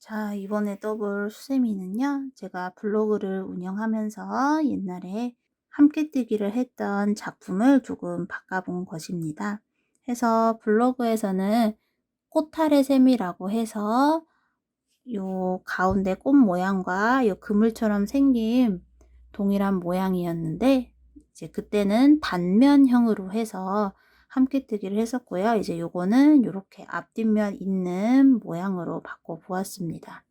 자, 이번에 떠볼 수세미는요, 제가 블로그를 운영하면서 옛날에 함께 뜨기를 했던 작품을 조금 바꿔본 것입니다. 해서 블로그에서는 꽃타래 셈이라고 해서 요 가운데 꽃 모양과 요 그물처럼 생긴 동일한 모양이었는데 이제 그때는 단면형으로 해서 함께 뜨기를 했었고요. 이제 요거는 이렇게 앞뒷면 있는 모양으로 바꿔 보았습니다.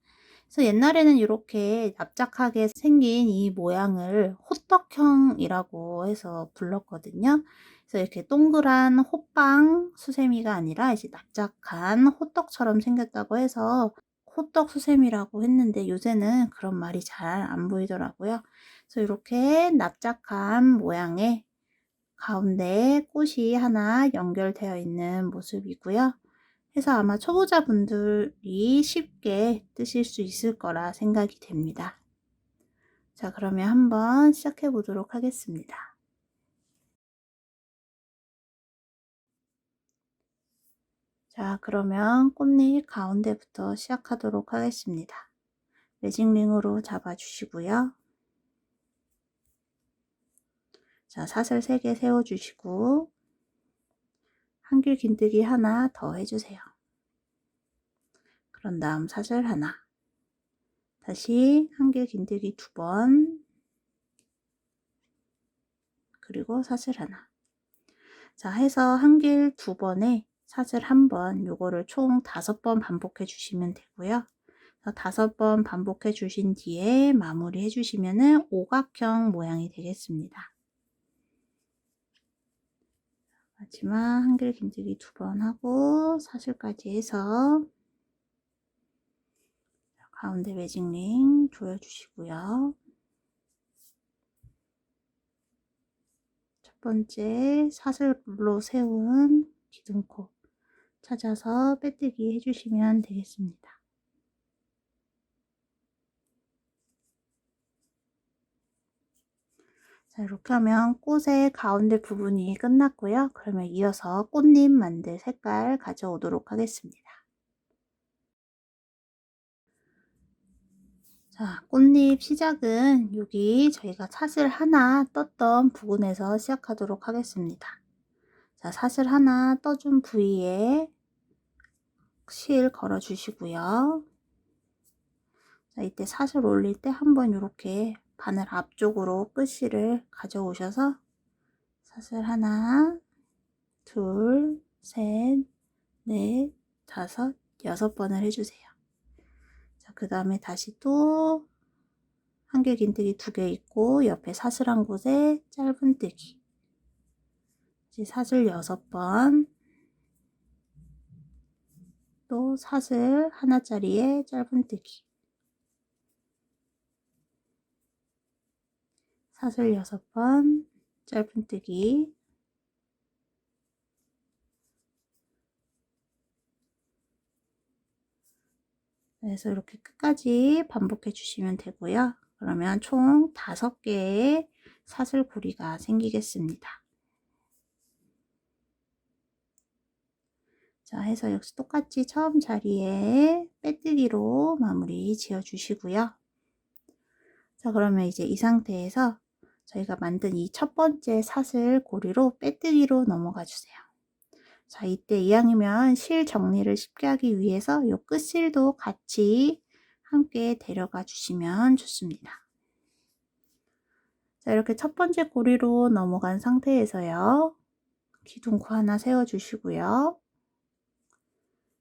그래서 옛날에는 이렇게 납작하게 생긴 이 모양을 호떡형이라고 해서 불렀거든요. 그래서 이렇게 동그란 호빵 수세미가 아니라 이제 납작한 호떡처럼 생겼다고 해서 호떡 수세미라고 했는데 요새는 그런 말이 잘 안 보이더라고요. 그래서 이렇게 납작한 모양의 가운데 꽃이 하나 연결되어 있는 모습이고요. 해서 아마 초보자분들이 쉽게 뜨실 수 있을 거라 생각이 됩니다. 자, 그러면 한번 시작해 보도록 하겠습니다. 자, 그러면 꽃잎 가운데부터 시작하도록 하겠습니다. 매직링으로 잡아주시고요. 자, 사슬 3개 세워주시고 한길 긴뜨기 하나 더 해주세요. 그런 다음 사슬 하나 다시 한길 긴뜨기 두 번 그리고 사슬 하나 자 해서 한길 두 번에 사슬 한 번 요거를 총 다섯 번 반복해 주시면 되고요. 다섯 번 반복해 주신 뒤에 마무리 해 주시면은 오각형 모양이 되겠습니다. 마지막 한길 긴뜨기 두번 하고 사슬까지 해서 가운데 매직링 조여주시고요. 첫 번째 사슬로 세운 기둥코 찾아서 빼뜨기 해주시면 되겠습니다. 자, 이렇게 하면 꽃의 가운데 부분이 끝났고요. 그러면 이어서 꽃잎 만들 색깔 가져오도록 하겠습니다. 자, 꽃잎 시작은 여기 저희가 사슬 하나 떴던 부분에서 시작하도록 하겠습니다. 자, 사슬 하나 떠준 부위에 실 걸어 주시고요. 자, 이때 사슬 올릴 때 한번 이렇게 바늘 앞쪽으로 끝실을 가져오셔서 사슬 하나, 둘, 셋, 넷, 다섯, 여섯 번을 해주세요. 자, 그 다음에 다시 또 한길 긴뜨기 두 개 있고 옆에 사슬 한 곳에 짧은 뜨기. 이제 사슬 여섯 번, 또 사슬 하나짜리에 짧은 뜨기 사슬 6번 짧은뜨기 그래서 이렇게 끝까지 반복해 주시면 되고요. 그러면 총 5개의 사슬고리가 생기겠습니다. 자, 해서 역시 똑같이 처음 자리에 빼뜨기로 마무리 지어 주시고요. 자, 그러면 이제 이 상태에서 저희가 만든 이 첫 번째 사슬 고리로 빼뜨기로 넘어가 주세요. 자, 이때 이왕이면 실 정리를 쉽게 하기 위해서 이 끝실도 같이 함께 데려가 주시면 좋습니다. 자, 이렇게 첫 번째 고리로 넘어간 상태에서요. 기둥코 하나 세워 주시고요.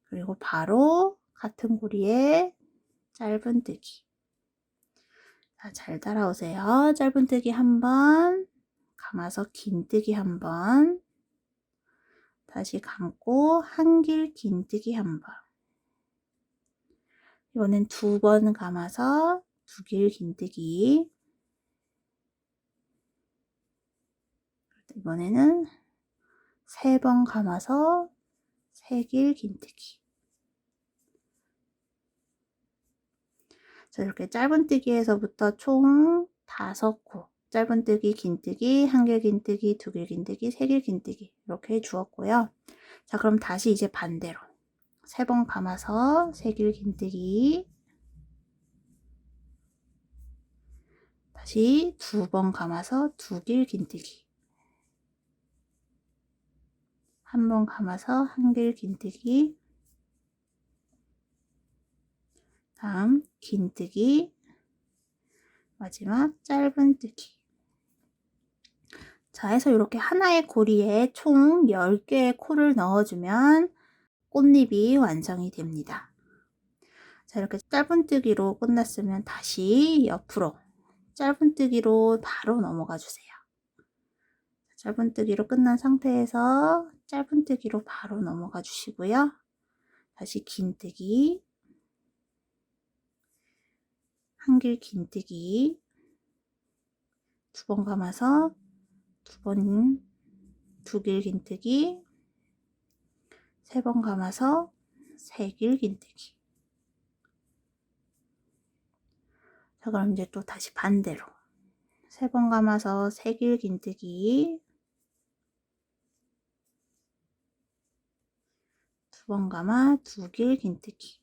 그리고 바로 같은 고리에 짧은 뜨기. 자, 잘 따라오세요. 짧은뜨기 한 번, 감아서 긴뜨기 한 번, 다시 감고 한길 긴뜨기 한 번. 이번엔 두 번 감아서 두 길 긴뜨기. 이번에는 세 번 감아서 세 길 긴뜨기. 이렇게 짧은뜨기에서부터 총 다섯 코 짧은뜨기, 긴뜨기, 한 길 긴뜨기, 두 길 긴뜨기, 세 길 긴뜨기 이렇게 해주었고요. 자 그럼 다시 이제 반대로 세 번 감아서 세 길 긴뜨기 다시 두 번 감아서 두 길 긴뜨기 한 번 감아서 한 길 긴뜨기 다음 긴뜨기. 마지막 짧은 뜨기. 자, 해서 이렇게 하나의 고리에 총 10개의 코를 넣어주면 꽃잎이 완성이 됩니다. 자, 이렇게 짧은뜨기로 끝났으면 다시 옆으로 짧은뜨기로 바로 넘어가 주세요. 짧은뜨기로 끝난 상태에서 짧은뜨기로 바로 넘어가 주시고요. 다시 긴뜨기 한길 긴뜨기. 두 번 감아서 두 번 두길 긴뜨기. 세 번 감아서 세 길 긴뜨기. 자 그럼 이제 또 다시 반대로. 세 번 감아서 세 길 긴뜨기. 두 번 감아 두 길 긴뜨기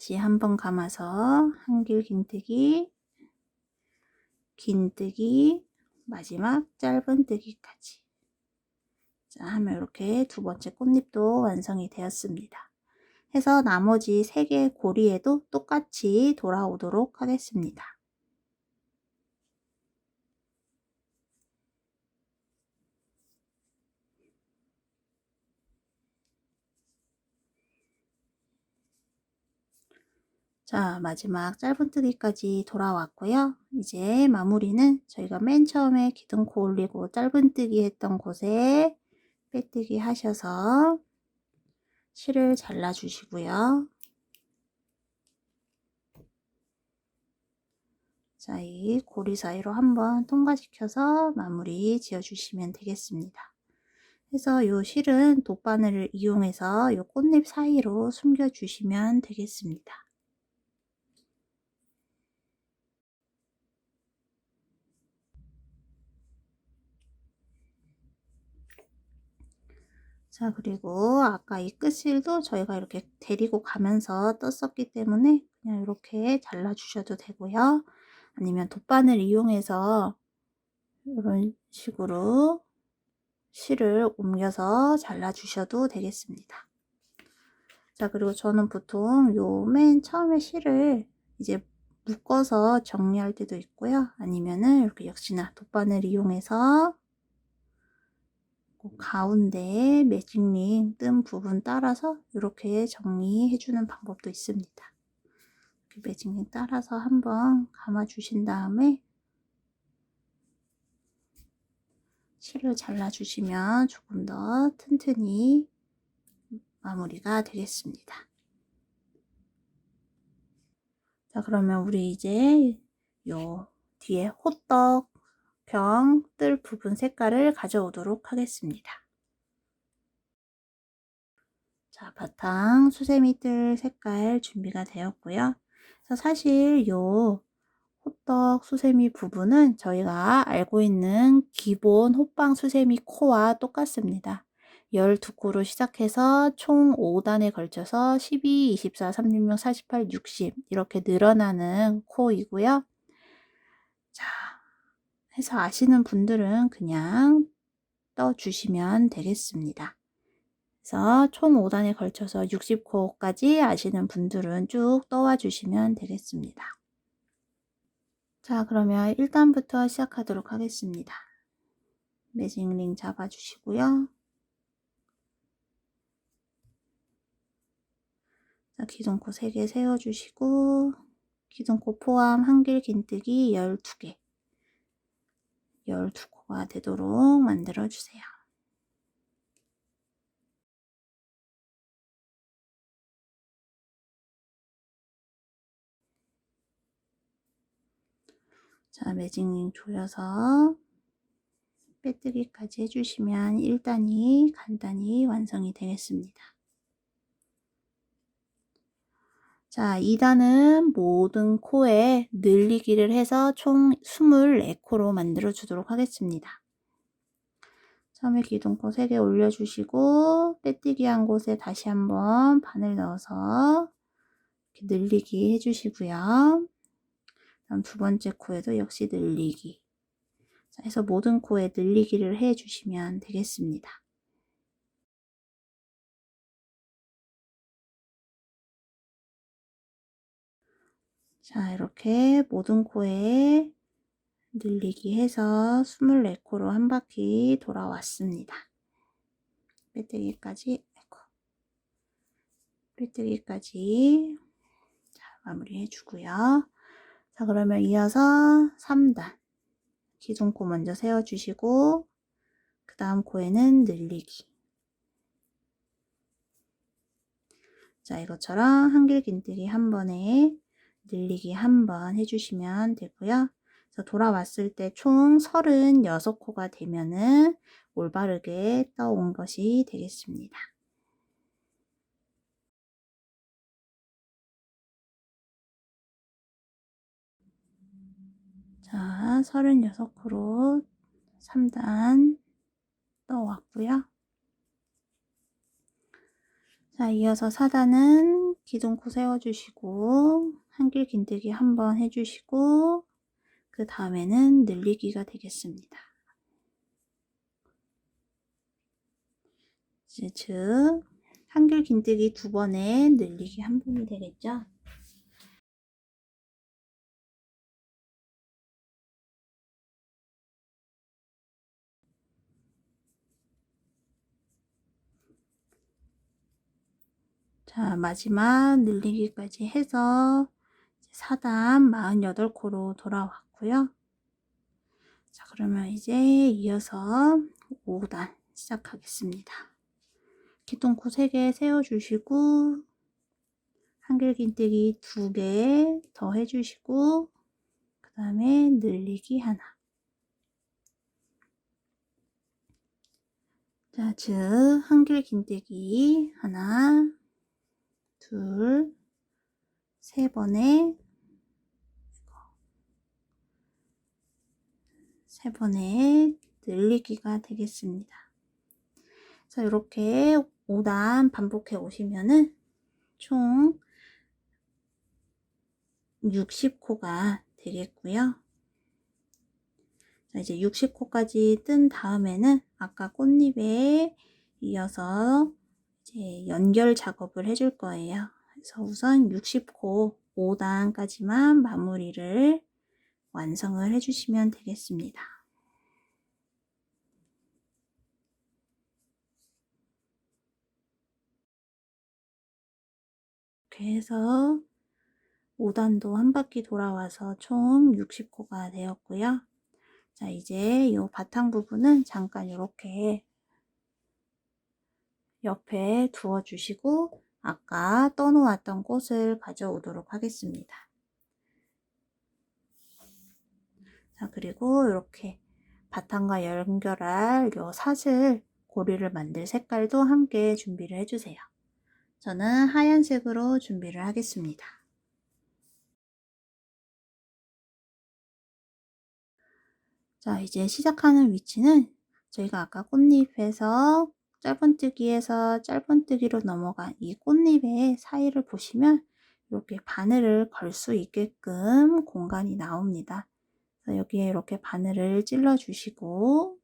다시 한번 감아서 한길 긴뜨기 긴뜨기 마지막 짧은 뜨기까지 자 하면 이렇게 두 번째 꽃잎도 완성이 되었습니다. 해서 나머지 세 개의 고리에도 똑같이 돌아오도록 하겠습니다. 자, 마지막 짧은뜨기까지 돌아왔고요. 이제 마무리는 저희가 맨 처음에 기둥코 올리고 짧은뜨기 했던 곳에 빼뜨기 하셔서 실을 잘라 주시고요. 자, 이 고리 사이로 한번 통과시켜서 마무리 지어 주시면 되겠습니다. 그래서 이 실은 돗바늘을 이용해서 이 꽃잎 사이로 숨겨 주시면 되겠습니다. 자, 그리고 아까 이 끝실도 저희가 이렇게 데리고 가면서 떴었기 때문에 그냥 이렇게 잘라 주셔도 되고요. 아니면 돗바늘 이용해서 이런 식으로 실을 옮겨서 잘라 주셔도 되겠습니다. 자, 그리고 저는 보통 요 맨 처음에 실을 이제 묶어서 정리할 때도 있고요. 아니면은 이렇게 역시나 돗바늘 이용해서 가운데 매직링 뜬 부분 따라서 이렇게 정리해 주는 방법도 있습니다. 매직링 따라서 한번 감아 주신 다음에 실을 잘라 주시면 조금 더 튼튼히 마무리가 되겠습니다. 자 그러면 우리 이제 요 뒤에 호떡 병 뜰 부분 색깔을 가져오도록 하겠습니다. 자, 바탕 수세미 뜰 색깔 준비가 되었고요. 사실 요 호떡 수세미 부분은 저희가 알고 있는 기본 호빵 수세미 코와 똑같습니다. 12코로 시작해서 총 5단에 걸쳐서 12, 24, 36, 48, 60 이렇게 늘어나는 코이고요. 자, 해서 아시는 분들은 그냥 떠주시면 되겠습니다. 그래서 총 5단에 걸쳐서 60코까지 아시는 분들은 쭉 떠와 주시면 되겠습니다. 자 그러면 1단부터 시작하도록 하겠습니다. 매직링 잡아주시고요. 자, 기둥코 3개 세워주시고 기둥코 포함 한길 긴뜨기 12개 12코가 되도록 만들어 주세요. 자, 매직링 조여서 빼뜨기까지 해주시면 1단이 간단히 완성이 되겠습니다. 자, 2단은 모든 코에 늘리기를 해서 총 24코로 만들어 주도록 하겠습니다. 처음에 기둥코 3개 올려주시고 빼뜨기 한 곳에 다시 한번 바늘 넣어서 늘리기 해주시고요. 다음 두 번째 코에도 역시 늘리기. 자, 해서 모든 코에 늘리기를 해주시면 되겠습니다. 자, 이렇게 모든 코에 늘리기 해서 24코로 한 바퀴 돌아왔습니다. 빼뜨기까지, 아이고, 빼뜨기까지 자, 마무리 해주고요. 자, 그러면 이어서 3단. 기존 코 먼저 세워주시고, 그 다음 코에는 늘리기. 자, 이것처럼 한길 긴뜨기 한 번에 늘리기 한번 해주시면 되고요. 그래서 돌아왔을 때 총 36코가 되면은 올바르게 떠온 것이 되겠습니다. 자, 36코로 3단 떠왔고요. 자, 이어서 4단은 기둥코 세워주시고 한길 긴뜨기 한번 해주시고 그 다음에는 늘리기가 되겠습니다. 즉 한길 긴뜨기 두 번에 늘리기 한 번이 되겠죠. 자, 마지막 늘리기까지 해서 4단 48코로 돌아왔고요. 자, 그러면 이제 이어서 5단 시작하겠습니다. 기둥코 3개 세워주시고 한길긴뜨기 2개 더 해주시고 그 다음에 늘리기 하나 자, 즉 한길긴뜨기 하나 둘, 세 번에 세 번에 늘리기가 되겠습니다. 자, 이렇게 5단 반복해 오시면은 총 60코가 되겠고요. 자, 이제 60코까지 뜬 다음에는 아까 꽃잎에 이어서 이제 연결 작업을 해줄 거예요. 그래서 우선 60코 5단까지만 마무리를 완성을 해주시면 되겠습니다. 해서 5단도 한 바퀴 돌아와서 총 60코가 되었고요. 자, 이제 이 바탕 부분은 잠깐 이렇게 옆에 두어 주시고 아까 떠놓았던 꽃을 가져오도록 하겠습니다. 자, 그리고 이렇게 바탕과 연결할 요 사슬 고리를 만들 색깔도 함께 준비를 해주세요. 저는 하얀색으로 준비를 하겠습니다. 자, 이제 시작하는 위치는 저희가 아까 꽃잎에서 짧은뜨기에서 짧은뜨기로 넘어간 이 꽃잎의 사이를 보시면 이렇게 바늘을 걸 수 있게끔 공간이 나옵니다. 여기에 이렇게 바늘을 찔러 주시고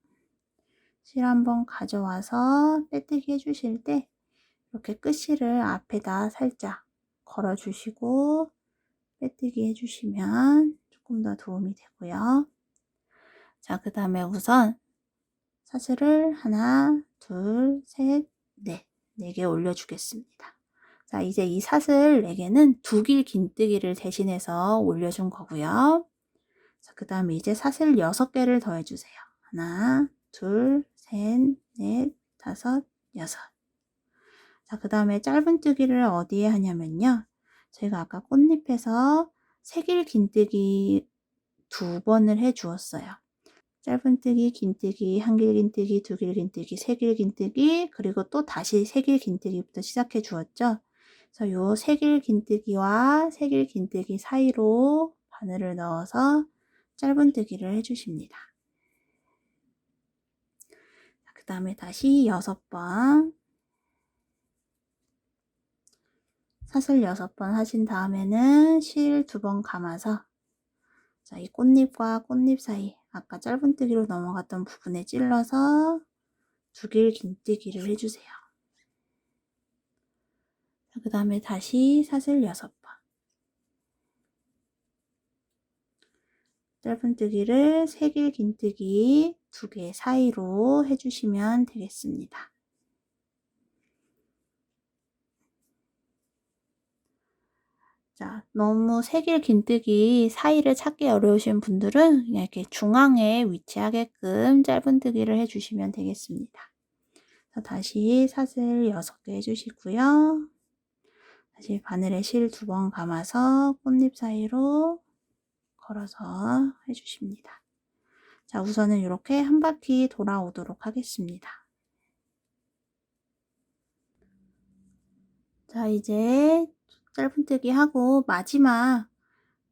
실 한번 가져와서 빼뜨기 해주실 때 이렇게 끝실을 앞에다 살짝 걸어 주시고 빼뜨기 해주시면 조금 더 도움이 되고요. 자, 그 다음에 우선 사슬을 하나, 둘, 셋, 넷. 네 개 올려주겠습니다. 자, 이제 이 사슬 4개는 두 길 긴뜨기를 대신해서 올려준 거고요. 자, 그 다음에 이제 사슬 6개를 더해주세요. 하나, 둘, 셋, 넷, 다섯, 여섯. 자, 그 다음에 짧은뜨기를 어디에 하냐면요. 저희가 아까 꽃잎에서 세 길 긴뜨기 두 번을 해 주었어요. 짧은뜨기, 긴뜨기, 한길 긴뜨기, 두길 긴뜨기, 세길 긴뜨기, 그리고 또 다시 세길 긴뜨기부터 시작해 주었죠. 그래서 요 세길 긴뜨기와 세길 긴뜨기 사이로 바늘을 넣어서 짧은뜨기를 해주십니다. 그그 다음에 다시 여섯 번 사슬 여섯 번 하신 다음에는 실 두 번 감아서 자, 이 꽃잎과 꽃잎 사이 아까 짧은뜨기로 넘어갔던 부분에 찔러서 두 길 긴뜨기를 해주세요. 그 다음에 다시 사슬 여섯 번 짧은뜨기를 세길 긴뜨기 두개 사이로 해주시면 되겠습니다. 자, 너무 세길 긴뜨기 사이를 찾기 어려우신 분들은 이렇게 중앙에 위치하게끔 짧은뜨기를 해주시면 되겠습니다. 자, 다시 사슬 6개 해주시고요. 다시 바늘에 실 두 번 감아서 꽃잎 사이로 걸어서 해주십니다. 자, 우선은 이렇게 한 바퀴 돌아오도록 하겠습니다. 자, 이제 짧은뜨기 하고 마지막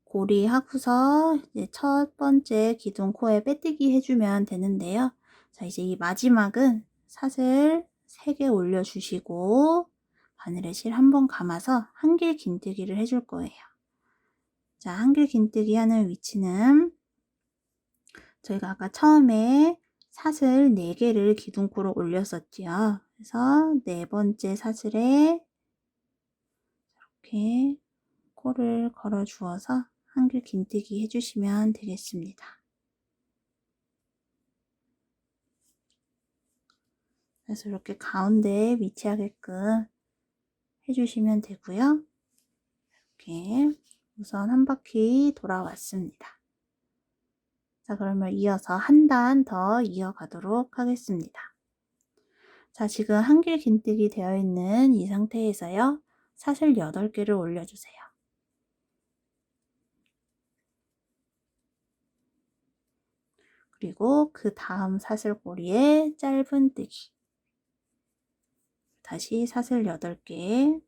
고리 하고서 이제 첫 번째 기둥 코에 빼뜨기 해주면 되는데요. 자, 이제 이 마지막은 사슬 3개 올려주시고 바늘에 실 한 번 감아서 한길 긴뜨기를 해줄 거예요. 자, 한길 긴뜨기 하는 위치는 저희가 아까 처음에 사슬 4개를 기둥코로 올렸었지요. 그래서 네 번째 사슬에 이렇게 코를 걸어 주어서 한길 긴뜨기 해주시면 되겠습니다. 그래서 이렇게 가운데에 위치하게끔 해주시면 되고요. 이렇게 우선 한 바퀴 돌아왔습니다. 자, 그러면 이어서 한 단 더 이어가도록 하겠습니다. 자, 지금 한길 긴뜨기 되어 있는 이 상태에서요. 사슬 8개를 올려주세요. 그리고 그 다음 사슬고리에 짧은뜨기 다시 사슬 8개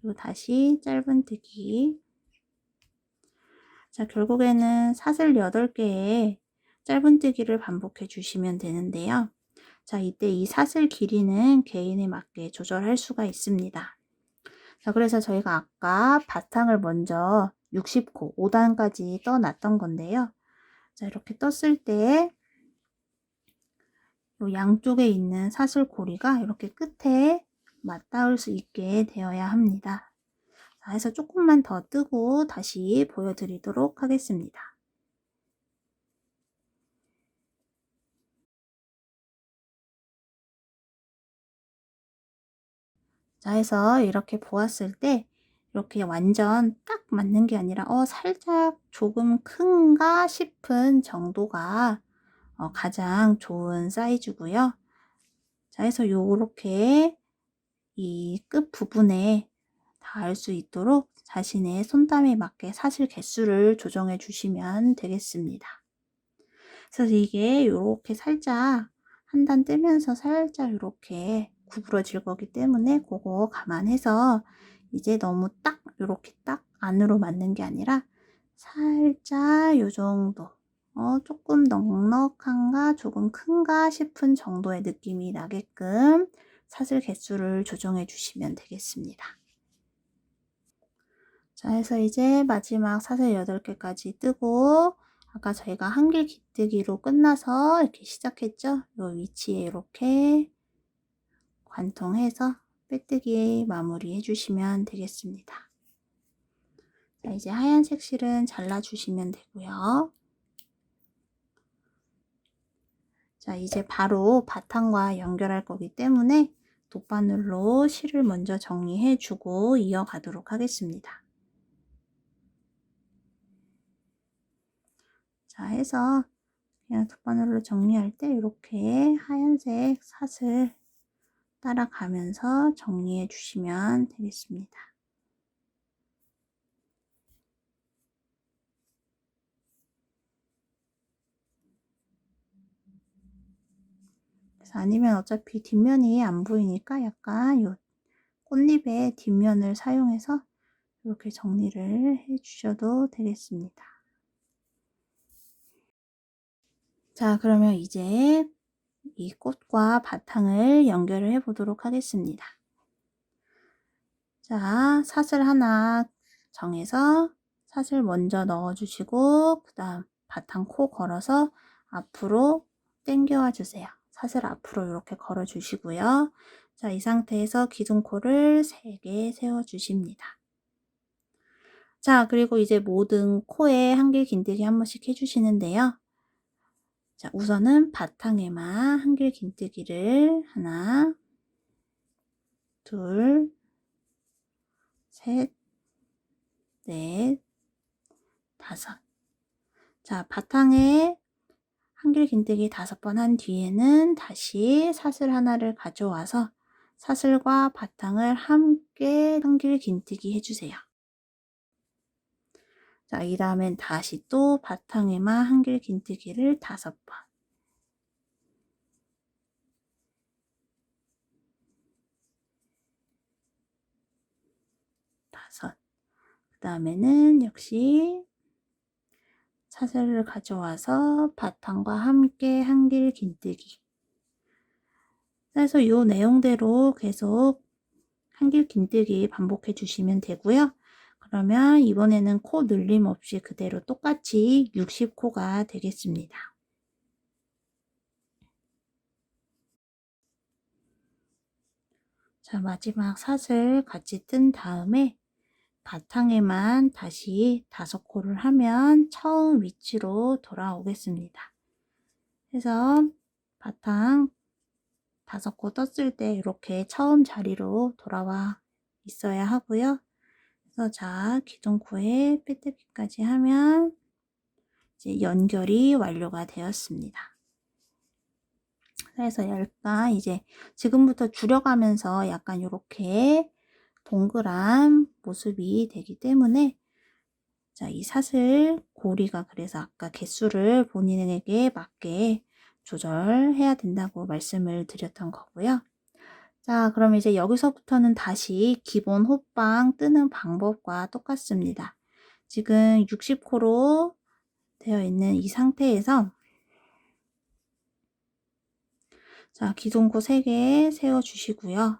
그리고 다시 짧은뜨기 자 결국에는 사슬 8개에 짧은뜨기를 반복해 주시면 되는데요. 자, 이때 이 사슬 길이는 개인에 맞게 조절할 수가 있습니다. 자, 그래서 저희가 아까 바탕을 먼저 60코, 5단까지 떠놨던 건데요. 자, 이렇게 떴을 때 양쪽에 있는 사슬 고리가 이렇게 끝에 맞닿을 수 있게 되어야 합니다. 자, 해서 조금만 더 뜨고 다시 보여드리도록 하겠습니다. 자, 해서 이렇게 보았을 때 이렇게 완전 딱 맞는 게 아니라 어 살짝 조금 큰가 싶은 정도가 어, 가장 좋은 사이즈고요. 자, 해서 요렇게 이 끝 부분에 닿을 수 있도록 자신의 손땀에 맞게 사실 개수를 조정해 주시면 되겠습니다. 그래서 이게 이렇게 살짝 한단 떼면서 살짝 이렇게 구부러질 거기 때문에 그거 감안해서 이제 너무 딱 이렇게 딱 안으로 맞는 게 아니라 살짝 요 정도 어, 조금 넉넉한가 조금 큰가 싶은 정도의 느낌이 나게끔 사슬 개수를 조정해 주시면 되겠습니다. 자, 해서 이제 마지막 사슬 8개까지 뜨고 아까 저희가 한길 기뜨기로 끝나서 이렇게 시작했죠? 요 위치에 이렇게 관통해서 빼뜨기 마무리 해주시면 되겠습니다. 자, 이제 하얀색 실은 잘라주시면 되고요. 자, 이제 바로 바탕과 연결할 거기 때문에 돗바늘로 실을 먼저 정리해주고 이어가도록 하겠습니다. 자, 해서 그냥 돗바늘로 정리할 때 이렇게 하얀색 사슬 따라가면서 정리해 주시면 되겠습니다. 아니면 어차피 뒷면이 안 보이니까 약간 요 꽃잎의 뒷면을 사용해서 이렇게 정리를 해 주셔도 되겠습니다. 자, 그러면 이제 이 꽃과 바탕을 연결을 해 보도록 하겠습니다. 자, 사슬 하나 정해서 사슬 먼저 넣어 주시고 그 다음 바탕 코 걸어서 앞으로 당겨와 주세요. 사슬 앞으로 이렇게 걸어 주시고요. 자, 이 상태에서 기둥코를 3개 세워 주십니다. 자, 그리고 이제 모든 코에 한길 긴뜨기 한 번씩 해주시는데요. 자, 우선은 바탕에만 한길 긴뜨기를 하나, 둘, 셋, 넷, 다섯. 자, 바탕에 한길 긴뜨기 다섯 번 한 뒤에는 다시 사슬 하나를 가져와서 사슬과 바탕을 함께 한길 긴뜨기 해주세요. 자, 이 다음엔 다시 또 바탕에만 한길 긴뜨기를 다섯 번. 다섯. 그 다음에는 역시 사슬을 가져와서 바탕과 함께 한길 긴뜨기. 그래서 이 내용대로 계속 한길 긴뜨기 반복해 주시면 되고요. 그러면 이번에는 코 늘림 없이 그대로 똑같이 60코가 되겠습니다. 자, 마지막 사슬 같이 뜬 다음에 바탕에만 다시 다섯 코를 하면 처음 위치로 돌아오겠습니다. 그래서 바탕 다섯 코 떴을 때 이렇게 처음 자리로 돌아와 있어야 하고요. 그래서 자, 기둥코에 빼뜨기까지 하면 이제 연결이 완료가 되었습니다. 그래서 약간 이제 지금부터 줄여가면서 약간 이렇게 동그란 모습이 되기 때문에 자, 이 사슬 고리가 그래서 아까 개수를 본인에게 맞게 조절해야 된다고 말씀을 드렸던 거고요. 자, 그럼 이제 여기서부터는 다시 기본 호빵 뜨는 방법과 똑같습니다. 지금 60코로 되어 있는 이 상태에서 자, 기존코 3개 세워 주시고요.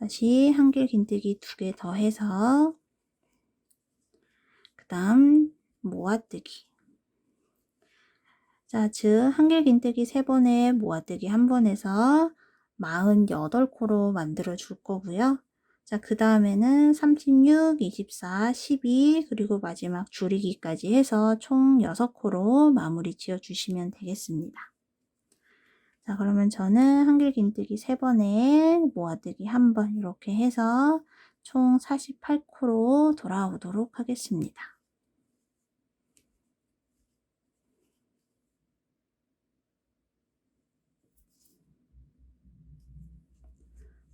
다시 한길 긴뜨기 2개 더 해서 그 다음 모아뜨기 자, 즉 한길 긴뜨기 3번에 모아뜨기 1번에서 48코로 만들어 줄 거고요. 자, 그 다음에는 36, 24, 12, 그리고 마지막 줄이기까지 해서 총 6코로 마무리 지어 주시면 되겠습니다. 자, 그러면 저는 한길 긴뜨기 3번에 모아뜨기 1번 이렇게 해서 총 48코로 돌아오도록 하겠습니다.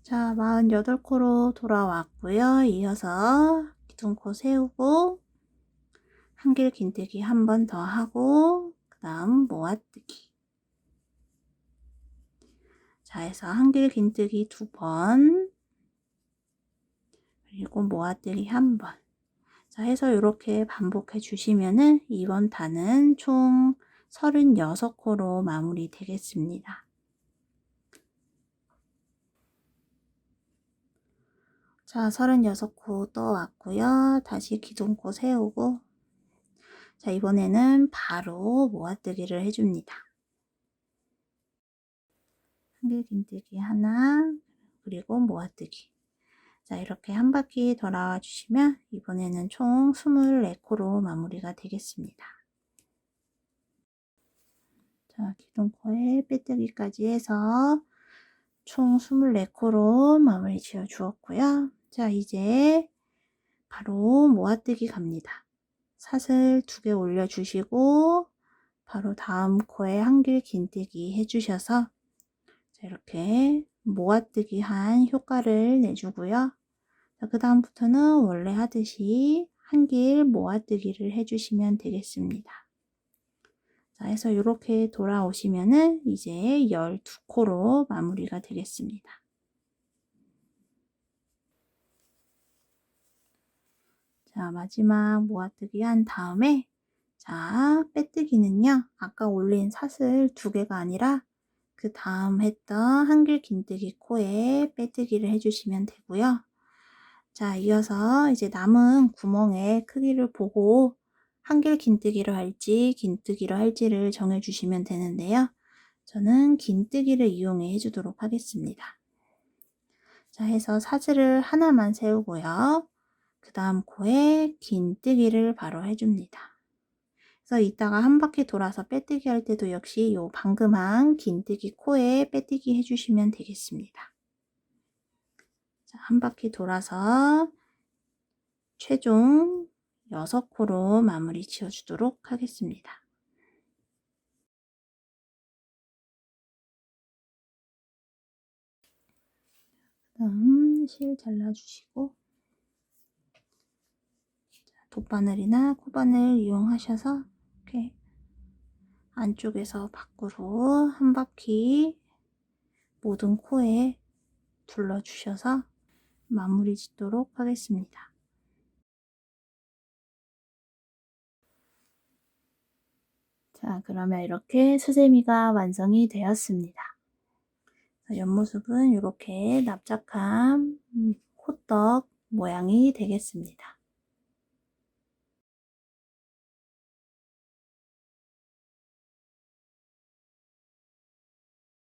자, 48코로 돌아왔고요. 이어서 기둥코 세우고 한길 긴뜨기 한 번 더 하고 그 다음 모아뜨기 자 해서 한길 긴뜨기 두 번 그리고 모아뜨기 한 번. 자 해서 이렇게 반복해 주시면은 이번 단은 총 36코로 마무리 되겠습니다. 자, 36코 떠왔고요. 다시 기존코 세우고 자, 이번에는 바로 모아뜨기를 해줍니다. 한길 긴뜨기 하나, 그리고 모아뜨기. 자, 이렇게 한 바퀴 돌아와 주시면 이번에는 총 24코로 마무리가 되겠습니다. 자, 기둥코에 빼뜨기까지 해서 총 24코로 마무리 지어 주었고요. 자, 이제 바로 모아뜨기 갑니다. 사슬 두 개 올려주시고 바로 다음 코에 한길 긴뜨기 해주셔서 이렇게 모아뜨기 한 효과를 내주고요. 그 다음부터는 원래 하듯이 한길 모아뜨기를 해주시면 되겠습니다. 자, 해서 이렇게 돌아오시면은 이제 12코로 마무리가 되겠습니다. 자, 마지막 모아뜨기 한 다음에 자, 빼뜨기는요. 아까 올린 사슬 두 개가 아니라 그 다음 했던 한길 긴뜨기 코에 빼뜨기를 해주시면 되고요. 자, 이어서 이제 남은 구멍의 크기를 보고 한길 긴뜨기로 할지 긴뜨기로 할지를 정해주시면 되는데요. 저는 긴뜨기를 이용해 해주도록 하겠습니다. 자, 해서 사슬을 하나만 세우고요. 그 다음 코에 긴 뜨기를 바로 해줍니다. 그래서 이따가 한 바퀴 돌아서 빼뜨기 할 때도 역시 요 방금 한 긴 뜨기 코에 빼뜨기 해주시면 되겠습니다. 자, 한 바퀴 돌아서 최종 6코로 마무리 지어주도록 하겠습니다. 다음 실 잘라주시고 돗바늘이나 코바늘 이용하셔서 이렇게 안쪽에서 밖으로 한 바퀴 모든 코에 둘러주셔서 마무리 짓도록 하겠습니다. 자, 그러면 이렇게 수세미가 완성이 되었습니다. 옆모습은 이렇게 납작한 음, 호떡 모양이 되겠습니다.